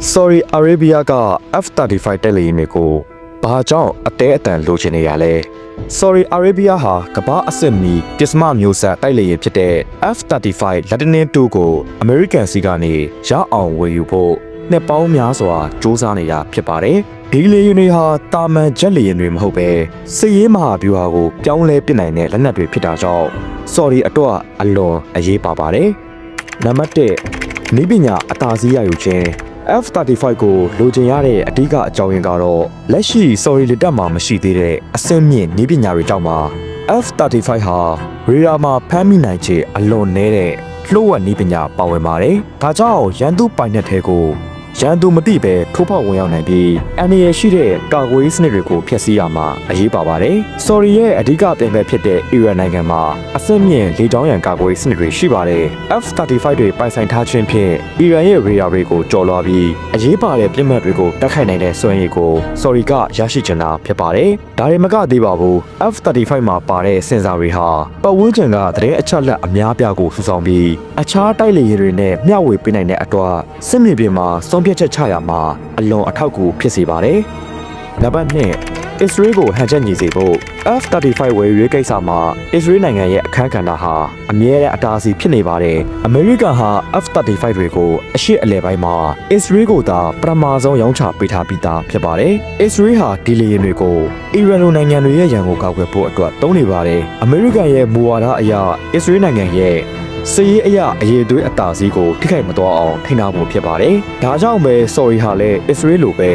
Sorry Arabia က F35 တက်လေယာဉ်တွေကိုဘာကြောင့်အတဲအတန်လိုချင်နေရလဲ Sorry Arabia ဟာကမ္ဘာအဆင့်မီပစ္စမမျိုးဆက်တိုက်လေယာဉ်ဖြစ်တဲ့ F35 Lightning II ကို American စီကနေရအောင်ဝယ်ယူဖို့နှစ်ပေါင်းများစွာစူးစမ်းနေတာဖြစ်ပါတယ်ဒီလေယာဉ်တွေဟာတာမန်ဂျက်လေယာဉ်တွေမဟုတ်ပဲစစ်ရေးမဟာဗျူဟာကိုပြောင်းလဲပစ်နိုင်တဲ့လက်နက်တွေဖြစ်တာကြောင့် Sorry အတွက်အလွန်အရေးပါပါတယ်နံပါတ်1နီးပညာအသာစီးရယူခြင်း F35 ကိုလိုချင်ရတဲ့အဓိကအကြောင်းရင်းကတော့လက်ရှိ sorry လက်တက်မှာမရှိသေးတဲ့အဆင့်မြင့်နည်းပညာတွေကြောင့်ပါ F35 ဟာရေဒါမှာဖမ်းမိနိုင်ခြေအလွန်နည်းတဲ့လှုပ်ဝက်နည်းပညာပါဝင်ပါတယ်။ဒါကြောင့်ရန်သူပိုင်နက်ထဲကို ရန်သူမသိပဲထိုးဖောက်ဝင်ရောက်နိုင်ပြီးအန်ရရှိတဲ့ကာကွယ်ရေးစနစ်တွေကိုဖျက်ဆီးရမှာအရေးပါပါတယ်။ sorry ရဲ့အဓိကပြင်ပဖြစ်တဲ့အီရန်နိုင်ငံမှာအဆင့်မြင့်လေကြောင်းရန်ကာကွယ်ရေးစနစ်တွေရှိပါတယ်။ F35 တွေပိုင်ဆိုင်ထားခြင်းဖြင့်အီရန်ရဲ့ရေဒါတွေကိုကျော်လွှားပြီးအရေးပါတဲ့ပြစ်မှတ်တွေကိုတိုက်ခိုက်နိုင်တဲ့စွမ်းရည်ကို sorry ကရရှိချင်တာဖြစ်ပါတယ်။ဒါတွေမကသေးပါဘူး F35 မှာပါတဲ့စင်ဆာတွေဟာပတ်ဝန်းကျင်ကသတင်းအချက်အလက်အများပြားကိုစုဆောင်ပြီးအခြားတိုက်လေယာဉ်တွေနဲ့မျှဝေပေးနိုင်တဲ့အတွက်စစ်မြေပြင်မှာဆုံးဖြတ်ချက်ချရမှာအလွန်အထောက်အကူဖြစ်စေပါတယ်။နံပါတ်2 Israel ကိုဟန်ချက်ညီစေဖို့ F35 ဝယ်ရွေးကိစ္စမှာ Israel နိုင်ငံရဲ့အခမ်းကဏ္ဍဟာအမြဲတမ်းအတားအဆီးဖြစ်နေပါတယ်။ America ဟာ F35 တွေကိုအရှိအလဲပိုင်းမှာ Israel ကိုသာပထမဆုံးရောင်းချပေးထားပြီးသားဖြစ်ပါတယ်။ Israel ဟာဒီလေယာဉ်တွေကို Iran လိုနိုင်ငံတွေရဲ့ရန်ကိုကောက်ွယ်ဖို့အတွက်သုံးနေပါတယ်။ America ရဲ့မူဝါဒအရ Israel နိုင်ငံရဲ့ စည်ရေးအရာအရေးသွေးအတားစီးကိုထိခိုက်မသွားအောင်ထိန်းထားဖို့ဖြစ်ပါတယ်။ဒါကြောင့်ပဲ sorry ဟာလည်း Israel လိုပဲ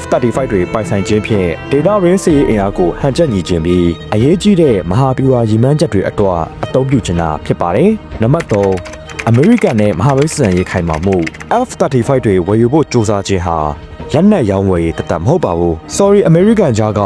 F35 တွေပိုင်ဆိုင်ခြင်းဖြင့် data rain စည်ရေးအင်အားကိုဟန်ချက်ညီခြင်းပြီးအရေးကြီးတဲ့မဟာဗျူဟာရည်မှန်းချက်တွေအတွက်အသုံးပြုချင်တာဖြစ်ပါတယ်။နံပါတ်3အမေရိကန်နဲ့မဟာမိတ်ဆန်ရေးခိုင်မာမှု F35 တွေဝယ်ယူဖို့စ조사ခြင်းဟာ လက်နက်ရောင်းဝယ်ရေးတသက်မဟုတ်ပါဘူး။ Sorry American ကြားက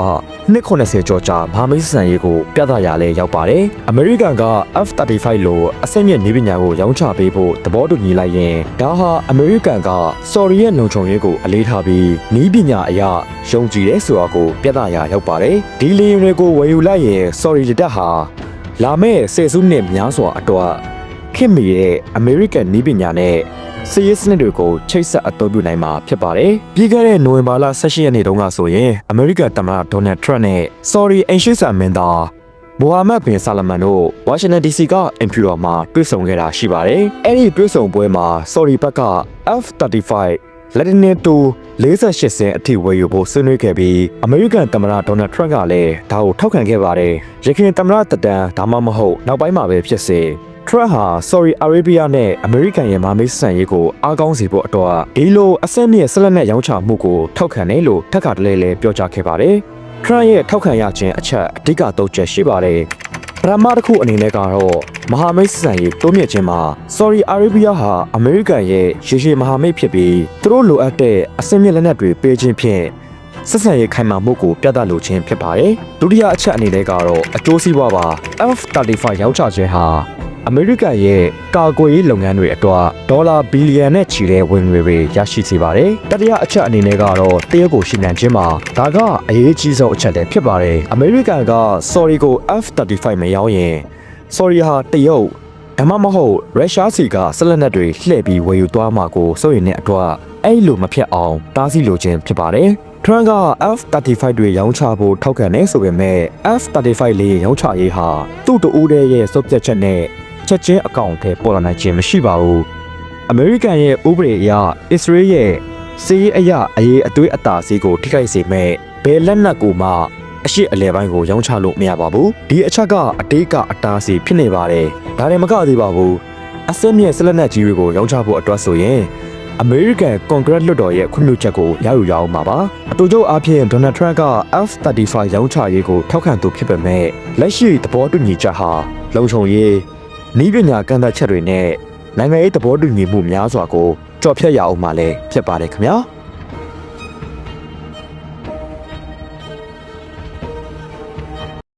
နှစ်80ကျော်ကြာမဟာမိတ်ဆန်ရေးကိုပြသရာလဲရောက်ပါတယ်။ American က F35 လိုအဆင့်မြင့်နည်းပညာကိုရောင်းချပေးဖို့သဘောတူညီလိုက်ရင်ဒါဟာ American က Sorry ရဲ့လုံခြုံရေးကိုအလေးထားပြီးနည်းပညာအရယုံကြည်တဲ့ဆိုတာကိုပြသရာရောက်ပါတယ်။ဒီလေယာဉ်တွေကိုဝယ်ယူလိုက်ရင် Sorry လက်တက်ဟာလာမယ့်ဆယ်စုနှစ်များစွာအတွက်ခင်မီရဲ့ American နည်းပညာနဲ့ စည်ရေးစနစ်တွေကိုချိတ်ဆက်အသုံးပြုနိုင်မှာဖြစ်ပါတယ်။ပြီးခဲ့တဲ့နိုဝင်ဘာလ18ရက်နေ့တုန်းကဆိုရင် American သမ္မတ Donald Trump နဲ့ Sorry အင်ရှိဆန်မင်းသားမိုဟာမက်ဘင်ဆာလမန်တို့ဝါရှင်တန် DC က Imperial မှာတွေ့ဆုံခဲ့တာရှိပါတယ်။အဲ့ဒီတွေ့ဆုံပွဲမှာ Sorry ဘက်က F35 လက်ဒင်းနဲ့တူ48ဆင့်အထိဝယ်ယူဖို့ဆွေးနွေးခဲ့ပြီးအမေရိကန်သမ္မတဒေါ်နယ်ထရန့်ကလည်းဒါကိုထောက်ခံခဲ့ပါတယ်။ရခိုင်သမ္မတတဒန်ဒါမှမဟုတ်နောက်ပိုင်းမှာပဲဖြစ်စေ ထရန့်ဟာ Sorry Arabia နဲ့အမေရိကန်ရဲ့မဟာမိတ်ဆန်ရေးကိုအားကောင်းစေဖို့အတွက်ဒီလိုအဆင့်မြင့်ဆက်လက်နဲ့ရောင်းချမှုကိုထောက်ခံတယ်လို့ထပ်ခါတလဲလဲပြောကြားခဲ့ပါတယ်။ထရန့်ရဲ့ထောက်ခံရခြင်းအချက်အဓိကသုံးချက်ရှိပါတယ်။ပထမတစ်ခုအနေနဲ့ကတော့မဟာမိတ်ဆန်ရေးတိုးမြင့်ခြင်းမှာ Sorry Arabia ဟာအမေရိကန်ရဲ့ရေရှည်မဟာမိတ်ဖြစ်ပြီးသူတို့လိုအပ်တဲ့အဆင့်မြင့်လက်နက်တွေပေးခြင်းဖြင့်ဆက်ဆံရေးခိုင်မာမှုကိုပြသလိုခြင်းဖြစ်ပါတယ်။ဒုတိယအချက်အနေနဲ့ကတော့အကျိုးစီးပွားပါ F35 ရောင်းချခြင်းဟာ အမေရိကန်ရဲ့ကာကွယ်ရေးလုပ်ငန်းတွေအတွက်ဒေါ်လာဘီလီယံနဲ့ချီတဲ့ဝင်ငွေတွေရရှိစေပါတယ်။တတိယအချက်အနေနဲ့ကတော့တရုတ်ကိုရှင်းနှံခြင်းမှာဒါကအရေးကြီးဆုံးအချက်လည်းဖြစ်ပါတယ်။အမေရိကန်က Sorry ကို F35 မရောင်းရင် Sorry ဟာတရုတ်ဒါမှမဟုတ်ရုရှားစီကဆက်လက်နက်တွေလှည့်ပြီးဝယ်ယူသွားမှာကိုစိုးရိမ်တဲ့အတွက်အဲ့လိုမဖြစ်အောင်တားဆီးလိုခြင်းဖြစ်ပါတယ်။ Trump က F35 တွေရောင်းချဖို့ထောက်ခံနေဆိုပေမဲ့ F35 လေးရောင်းချရေးဟာသူ့တူဦးတဲ့ရဲ့စုပ်ပြတ်ချက်နဲ့ ချက်ချင်းအကောင့်ထဲပေါ်လာနိုင်ခြင်းမရှိပါဘူး။ American ရဲ့ဥပဒေအရ Israel ရဲ့စီးရေးအရာအရေးအသွေးအတာစီးကိုထိခိုက်စေမဲ့ဘယ်လက်နက်ကိုမှအရှိအလဲပိုင်းကိုရောင်းချလို့မရပါဘူးဒီအချက်ကအတေးကအတားစီဖြစ်နေပါတယ်ဒါလည်းမကသေးပါဘူးအစက်မြင့်ဆက်လက်နက်ကြီးတွေကိုရောင်းချဖို့အတွက်ဆိုရင်အမေရိကန်ကွန်ဂရက်လွှတ်တော်ရဲ့ခွင့်ပြုချက်ကိုရယူရအောင်ပါပါအတူတူအားဖြင့်ဒေါ်နယ်ထရန့်က F35 ရောင်းချရေးကိုထောက်ခံသူဖြစ်ပေမဲ့လက်ရှိသဘောတူညီချက်ဟာလုံခြုံရေး ဤပညာကန့်သတ်ချက်တွေနဲ့နိုင်ငံရေးသဘောတူညီမှုများစွာကိုကြော်ဖြတ်ရအောင်မှလည်းဖြစ်ပါတယ်ခင်ဗျာ